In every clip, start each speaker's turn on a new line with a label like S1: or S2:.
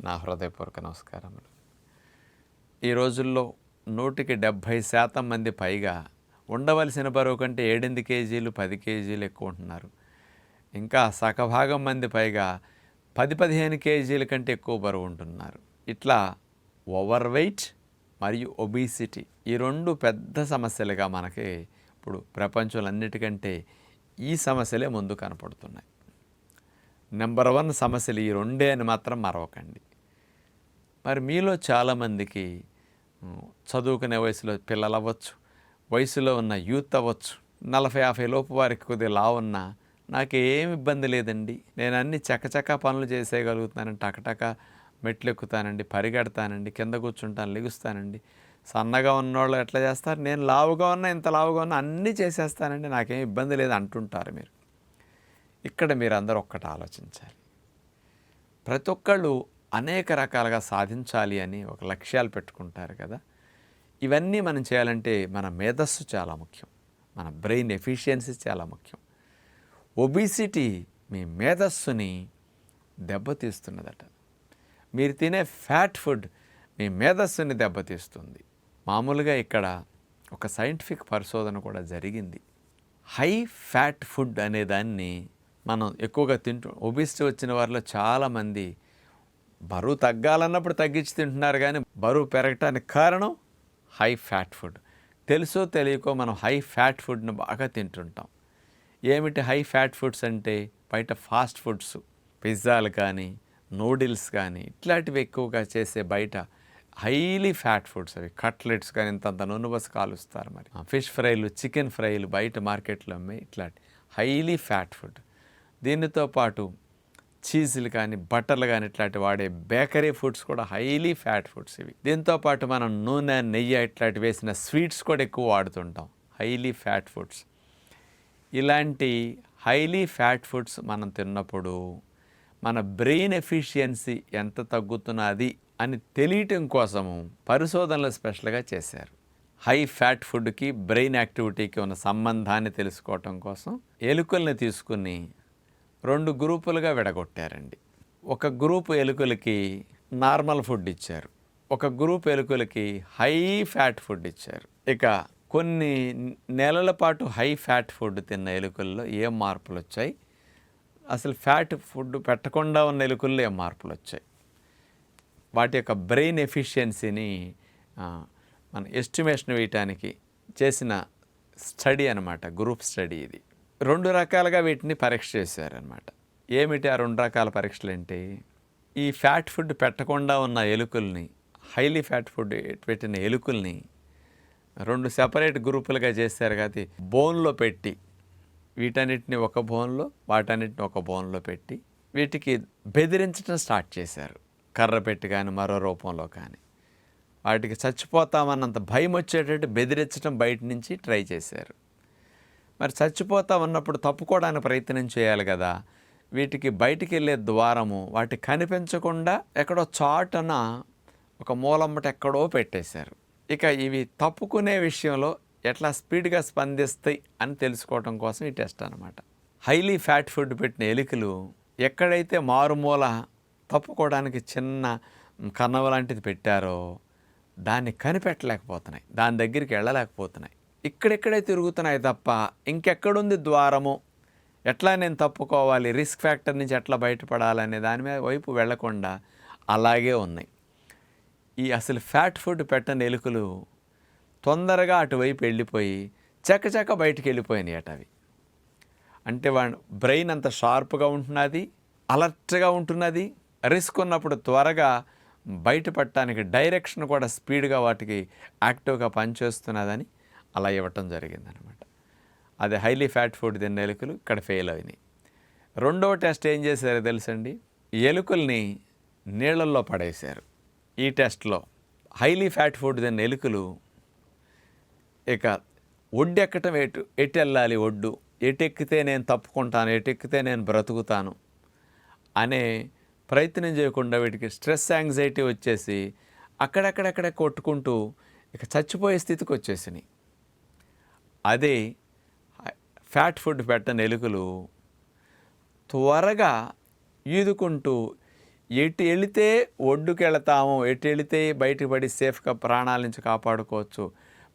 S1: నా హృదయపూర్వక నమస్కారములు ఈ రోజుల్లో నూటికి డెబ్భై శాతం మంది పైగా ఉండవలసిన బరువు కంటే ఏడెనిమిది కేజీలు పది కేజీలు ఎక్కువ ఉంటున్నారు. ఇంకా సగభాగం మంది పైగా పది పదిహేను కేజీల కంటే ఎక్కువ బరువు ఉంటున్నారు. ఇట్లా ఓవర్ వెయిట్ మరియు ఒబీసిటీ ఈ రెండు పెద్ద సమస్యలుగా మనకి ఇప్పుడు ప్రపంచంలో ఈ సమస్యలే ముందు కనపడుతున్నాయి. నెంబర్ వన్ సమస్యలు ఈ రెండే అని మాత్రం మరవకండి. మరి మీలో చాలామందికి చదువుకునే వయసులో పిల్లలు అవ్వచ్చు వయసులో ఉన్న యూత్ అవ్వచ్చు నలభై యాభై లోపు వారికి కొద్దిగా లా ఉన్నా ఏమి ఇబ్బంది లేదండి. నేను అన్ని చకచకా పనులు చేసేయగలుగుతున్నానండి టకటక మెట్లు ఎక్కుతానండి పరిగెడతానండి కింద కూర్చుంటాను లెగుస్తానండి. సన్నగా ఉన్నవాళ్ళు ఎట్లా చేస్తారు? నేను లావుగా ఉన్నా ఇంత లావుగా ఉన్నా అన్నీ చేసేస్తానండి. నాకేం ఇబ్బంది లేదు అంటుంటారు మీరు. ఇక్కడ మీరు అందరూ ఒక్కటి ఆలోచించాలి. ప్రతి ఒక్కళ్ళు అనేక రకాలుగా సాధించాలి అని ఒక లక్ష్యాలు పెట్టుకుంటారు కదా. ఇవన్నీ మనం చేయాలంటే మన మేధస్సు చాలా ముఖ్యం. మన బ్రెయిన్ ఎఫిషియన్సీ చాలా ముఖ్యం. ఒబిసిటీ మీ మేధస్సుని దెబ్బతీస్తున్నదట. మీరు తినే ఫ్యాట్ ఫుడ్ మీ మేధస్సుని దెబ్బతీస్తుంది. మామూలుగా ఇక్కడ ఒక సైంటిఫిక్ పరిశోధన కూడా జరిగింది. హై ఫ్యాట్ ఫుడ్ అనే దాన్ని మనం ఎక్కువగా తింటూ ఒబిసిటీ వచ్చిన వారిలో చాలామంది బరువు తగ్గాలన్నప్పుడు తగ్గించి తింటున్నారు కానీ బరువు పెరగటానికి కారణం హై ఫ్యాట్ ఫుడ్. తెలుసో తెలియకో మనం హై ఫ్యాట్ ఫుడ్ను బాగా తింటుంటాం. ఏమిటి హై ఫ్యాట్ ఫుడ్స్ అంటే? బయట ఫాస్ట్ ఫుడ్స్ పిజ్జాలు కానీ నూడిల్స్ కానీ ఇట్లాంటివి ఎక్కువగా చేసే బయట హైలీ ఫ్యాట్ ఫుడ్స్ అవి. కట్లెట్స్ కానీ ఇంతంత నూనె బస్ కాలుస్తారు మరి. ఫిష్ ఫ్రైలు చికెన్ ఫ్రైలు బయట మార్కెట్లో అమ్మే ఇట్లాంటి హైలీ ఫ్యాట్ ఫుడ్. దీనితో పాటు చీజులు కానీ బట్టర్లు కానీ ఇట్లాంటి వాడే బేకరీ ఫుడ్స్ కూడా హైలీ ఫ్యాట్ ఫుడ్స్ ఇవి. దీంతో పాటు మనం నూనె నెయ్యి ఇట్లాంటి వేసిన స్వీట్స్ కూడా ఎక్కువ వాడుతుంటాం. Highly fat foods. ఇలాంటి హైలీ ఫ్యాట్ ఫుడ్స్ మనం తిన్నప్పుడు మన బ్రెయిన్ ఎఫిషియన్సీ ఎంత తగ్గుతున్నది అని తెలియటం కోసము పరిశోధనలు స్పెషల్గా చేశారు. హై ఫ్యాట్ ఫుడ్కి బ్రెయిన్ యాక్టివిటీకి ఉన్న సంబంధాన్ని తెలుసుకోవటం కోసం ఎలుకల్ని తీసుకుని రెండు గ్రూపులుగా విడగొట్టారండి. ఒక గ్రూపు ఎలుకలకి నార్మల్ ఫుడ్ ఇచ్చారు. ఒక గ్రూప్ ఎలుకలకి హై ఫ్యాట్ ఫుడ్ ఇచ్చారు. ఇక కొన్ని నెలల పాటు హై ఫ్యాట్ ఫుడ్ తిన్న ఎలుకల్లో ఏం మార్పులు వచ్చాయి అసలు ఫ్యాట్ ఫుడ్ పెట్టకుండా ఉన్న ఎలుకల్లో ఏం మార్పులు వచ్చాయి వాటి యొక్క బ్రెయిన్ ఎఫిషియన్సీని మన ఎస్టిమేషన్ వేయటానికి చేసిన స్టడీ అనమాట గ్రూప్ స్టడీ ఇది. రెండు రకాలుగా వీటిని పరీక్ష చేశారనమాట ఏమిటి ఆ రెండు రకాల పరీక్షలు ఏంటి ఈ ఫ్యాట్ ఫుడ్ పెట్టకుండా ఉన్న ఎలుకల్ని హైలీ ఫ్యాట్ ఫుడ్ పెట్టిన ఎలుకల్ని రెండు సెపరేట్ గ్రూపులుగా చేశారు కాబట్టి బోన్లో పెట్టి వీటన్నిటిని ఒక బోన్లో వాటన్నిటిని ఒక బోన్లో పెట్టి వీటికి బెదిరించడం స్టార్ట్ చేశారు. కర్ర పెట్టి కానీ మరో రూపంలో కానీ. వాటికి చచ్చిపోతామన్నంత భయం వచ్చేటట్టు బెదిరించడం బయట నుంచి ట్రై చేశారు. మరి చచ్చిపోతా ఉన్నప్పుడు తప్పుకోవడానికి ప్రయత్నం చేయాలి కదా. వీటికి బయటికి వెళ్ళే ద్వారము వాటి కనిపించకుండా ఎక్కడో చాటున ఒక మూలమ్మట ఎక్కడో పెట్టేశారు. ఇక ఇవి తప్పుకునే విషయంలో ఎట్లా స్పీడ్గా స్పందిస్తాయి అని తెలుసుకోవటం కోసం ఈ టెస్ట్ అనమాట హైలీ ఫ్యాట్ ఫుడ్ పెట్టిన ఎలుకలు ఎక్కడైతే మారుమూల తప్పుకోవడానికి చిన్న కన్నవ లాంటిది పెట్టారో దాన్ని కనిపెట్టలేకపోతున్నాయి. దాని దగ్గరికి వెళ్ళలేకపోతున్నాయి. ఇక్కడెక్కడే తిరుగుతున్నాయి తప్ప ఇంకెక్కడుంది ద్వారము? ఎట్లా నేను తప్పుకోవాలి? రిస్క్ ఫ్యాక్టర్ నుంచి ఎట్లా బయటపడాలనే దాని మీద వైపు వెళ్ళకుండా అలాగే ఉన్నాయి. ఈ అసలు ఫ్యాట్ ఫుడ్ పెట్టని ఎలుకలు తొందరగా అటువైపు వెళ్ళిపోయి చకచక బయటికి వెళ్ళిపోయినాయి అవి. అంటే వాడి బ్రెయిన్ అంత షార్ప్గా ఉంటున్నది అలర్ట్గా ఉంటున్నది రిస్క్ ఉన్నప్పుడు త్వరగా బయటపడటానికి డైరెక్షన్ కూడా స్పీడ్గా వాటికి యాక్టివ్గా పనిచేస్తున్నదని అలా ఇవ్వటం జరిగిందనమాట. అది హైలీ ఫ్యాట్ ఫుడ్ తిన్న ఎలుకలు ఇక్కడ ఫెయిల్ అయినాయి. రెండవ టెస్ట్ ఏం చేశారో తెలుసండి? ఎలుకల్ని నీళ్ళల్లో పడేశారు. ఈ టెస్ట్లో హైలీ ఫ్యాట్ ఫుడ్ తిన్న ఎలుకలు ఇక ఒడ్డు ఎక్కటం ఎటు ఎటు వెళ్ళాలి ఒడ్డు? ఎటెక్కితే నేను తప్పుకుంటాను ఎటెక్కితే నేను బ్రతుకుతాను అనే ప్రయత్నం చేయకుండా వీటికి స్ట్రెస్ యాంగ్జైటీ వచ్చేసి అక్కడక్కడక్కడ కొట్టుకుంటూ ఇక చచ్చిపోయే స్థితికి వచ్చేసినాయి. అదే ఫ్యాట్ ఫుడ్ పెట్టని ఎలుకలు త్వరగా ఈదుకుంటూ ఎటు వెళితే ఒడ్డుకు వెళతాము ఎటు వెళితే బయటపడి సేఫ్గా ప్రాణాల నుంచి కాపాడుకోవచ్చు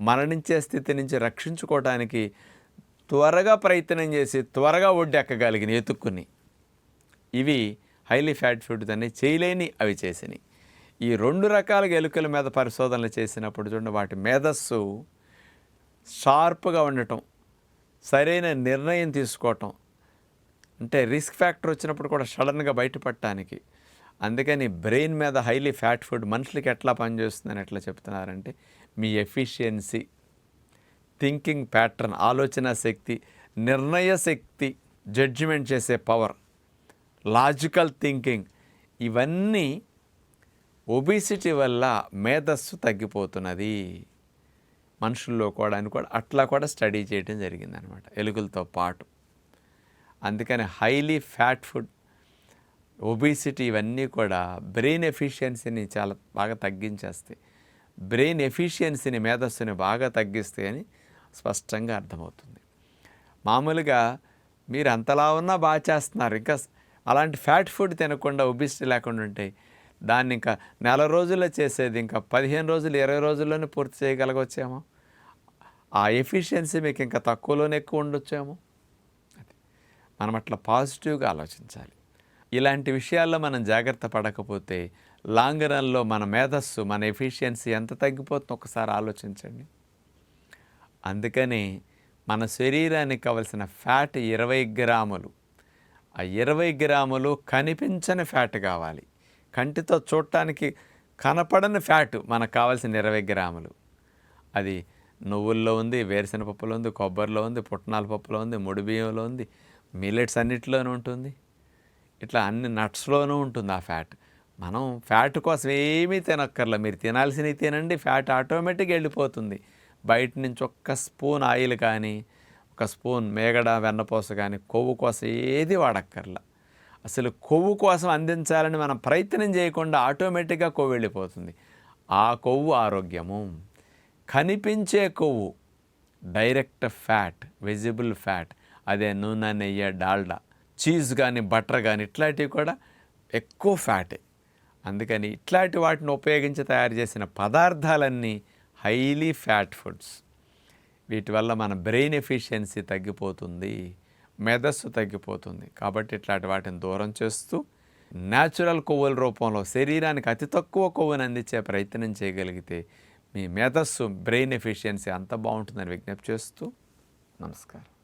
S1: మరణించే స్థితి నుంచి రక్షించుకోవడానికి త్వరగా ప్రయత్నం చేసి త్వరగా ఒడ్డు ఎక్కగలిగిన ఎతుక్కుని. ఇవి హైలీ ఫ్యాట్ ఫుడ్ దాన్ని చేయలేని అవి చేసినాయి. ఈ రెండు రకాల ఎలుకల మీద పరిశోధనలు చేసినప్పుడు చూడండి వాటి మేధస్సు షార్ప్గా ఉండటం సరైన నిర్ణయం తీసుకోవటం అంటే రిస్క్ ఫ్యాక్టర్ వచ్చినప్పుడు కూడా సడన్గా బయటపడటానికి. అందుకని బ్రెయిన్ మీద హైలీ ఫ్యాట్ ఫుడ్ మనుషులకి ఎట్లా పనిచేస్తుందని ఎట్లా చెప్తున్నారంటే మీ ఎఫిషియన్సీ థింకింగ్ ప్యాటర్న్ ఆలోచన శక్తి నిర్ణయ శక్తి జడ్జిమెంట్ చేసే పవర్ లాజికల్ థింకింగ్ ఇవన్నీ ఒబిసిటీ వల్ల మేధస్సు తగ్గిపోతున్నది. మనుషుల్లో కూడా అని కూడా అట్లా కూడా స్టడీ చేయడం జరిగిందనమాట ఎలుకలతో పాటు. అందుకని హైలీ ఫ్యాట్ ఫుడ్ ఒబిసిటీ ఇవన్నీ కూడా బ్రెయిన్ ఎఫిషియన్సీని చాలా బాగా తగ్గించేస్తాయి. బ్రెయిన్ ఎఫిషియన్సీని మేధస్సుని బాగా తగ్గిస్తాయని స్పష్టంగా అర్థమవుతుంది. మామూలుగా మీరు అంతలా ఉన్నా బాగా చేస్తున్నారు. ఇంకా అలాంటి ఫ్యాట్ ఫుడ్ తినకుండా ఒబిసిటీ లేకుండా ఉంటే దాన్ని ఇంకా నెల రోజుల్లో చేసేది ఇంకా పదిహేను రోజులు ఇరవై రోజుల్లోనే పూర్తి చేయగలగొచ్చేమో? ఆ ఎఫిషియన్సీ మీకు ఇంకా తక్కువలోనే ఎక్కువ ఉండొచ్చేమో? అది మనం అట్లా పాజిటివ్గా ఆలోచించాలి. ఇలాంటి విషయాల్లో మనం జాగ్రత్త పడకపోతే లాంగ్ రన్లో మన మేధస్సు మన ఎఫిషియన్సీ ఎంత తగ్గిపోతుందో ఒకసారి ఆలోచించండి. అందుకని మన శరీరానికి కావలసిన ఫ్యాట్ ఇరవై గ్రాములు. ఆ ఇరవై గ్రాములు కనిపించని ఫ్యాట్ కావాలి. కంటితో చూడటానికి కనపడని ఫ్యాట్ మనకు కావాల్సిన ఇరవై గ్రాములు. అది నువ్వుల్లో ఉంది వేరుశెనగ పప్పులో ఉంది కొబ్బరిలో ఉంది పుట్నాల పప్పులో ఉంది ముడి బియ్యంలో ఉంది మిల్లెట్స్ అన్నిటిలోనూ ఉంటుంది. ఇట్లా అన్ని నట్స్లోనూ ఉంటుంది ఆ ఫ్యాట్. మనం ఫ్యాట్ కోసం ఏమీ తినక్కర్లా మీరు తినాల్సినవి తినండి ఫ్యాట్ ఆటోమేటిక్గా వెళ్ళిపోతుంది. బయట నుంచి ఒక్క స్పూన్ ఆయిల్ కానీ ఒక స్పూన్ మేగడ వెన్నపోస కానీ కొవ్వు కోసం ఏది వాడక్కర్లా. అసలు కొవ్వు కోసం అందించాలని మనం ప్రయత్నం చేయకుండా ఆటోమేటిక్గా కొవ్వు వెళ్ళిపోతుంది. ఆ కొవ్వు ఆరోగ్యము. కనిపించే కొవ్వు డైరెక్ట్ ఫ్యాట్ వెజిబుల్ ఫ్యాట్ అదే నూనె నెయ్యి డాల్డా చీజ్ కానీ బటర్ కానీ ఇట్లాంటివి కూడా ఎక్కువ ఫ్యాటే. అందుకని ఇట్లాంటి వాటిని ఉపయోగించి తయారు చేసిన పదార్థాలన్నీ హైలీ ఫ్యాట్ ఫుడ్స్. వీటి వల్ల మన బ్రెయిన్ ఎఫిషియన్సీ తగ్గిపోతుంది. మెదస్సు తగ్గిపోతుంది. కాబట్టి ఇట్లాంటి వాటిని దూరం చేస్తూ న్యాచురల్ కొవ్వుల రూపంలో శరీరానికి అతి తక్కువ కొవ్వుని అందించే ప్రయత్నం చేయగలిగితే మీ మేధస్సు బ్రెయిన్ ఎఫిషియన్సీ అంత బాగుంటుందని విజ్ఞప్తి చేస్తూ నమస్కారం.